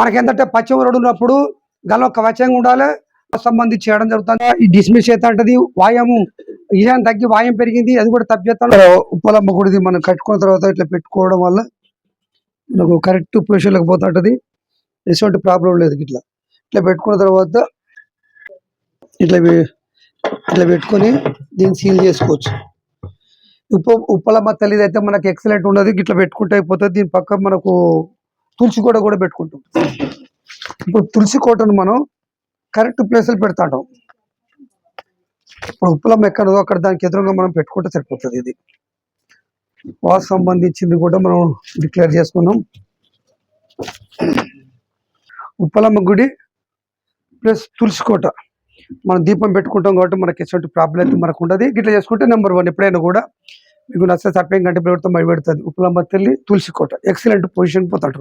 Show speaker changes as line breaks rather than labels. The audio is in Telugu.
మనకేంటంటే పశ్చిమ రోడ్డు ఉన్నప్పుడు గల కవచంగా ఉండాలి. సంబంధించి చేయడం జరుగుతుంది. ఈ డిస్మిస్ అయితే వాయము ఈశాన్ తగ్గి వాయం పెరిగింది. అది కూడా తప్పిస్తాను ఉప్పలమ్మ గుడిది మనం కట్టుకున్న తర్వాత ఇట్లా పెట్టుకోవడం వల్ల మనకు కరెక్ట్ పొజిషన్లోకి పోతుంటది ఎటువంటి ప్రాబ్లం లేదు ఇట్లా. ఇట్లా పెట్టుకున్న తర్వాత ఇట్లా ఇట్లా పెట్టుకొని దీన్ని సీల్ చేసుకోవచ్చు. ఉప్ప ఉప్పలమ్మ తల్లిది అయితే ఎక్సలెంట్ ఉండదు ఇట్లా పెట్టుకుంటే అయిపోతుంది. దీని పక్క మనకు తులసి కోట కూడా పెట్టుకుంటాం. ఇప్పుడు తులసి కోటను మనం కరెక్ట్ ప్లేస్లో పెడతాంటాం. ఇప్పుడు ఉప్పులం ఎక్కడో అక్కడ దానికి ఎదురుగా మనం పెట్టుకుంటే సరిపోతుంది ఇది. వాసు సంబంధించింది కూడా మనం డిక్లేర్ చేసుకున్నాం. ఉప్పలమ్మ గుడి ప్లస్ తులసి కోట. మనం దీపం పెట్టుకుంటాం కాబట్టి మనకి ఎటువంటి ప్రాబ్లం అయితే మనకు ఉండదు. ఇట్లా చేసుకుంటే నెంబర్ వన్ ఎప్పుడైనా కూడా మీకు నచ్చే సర్పేం గంట పెడతాం అవి పెడుతుంది ఉప్పలమ్మ తల్లి తులసి కోట. ఎక్సలెంట్ పొజిషన్ పోతాడు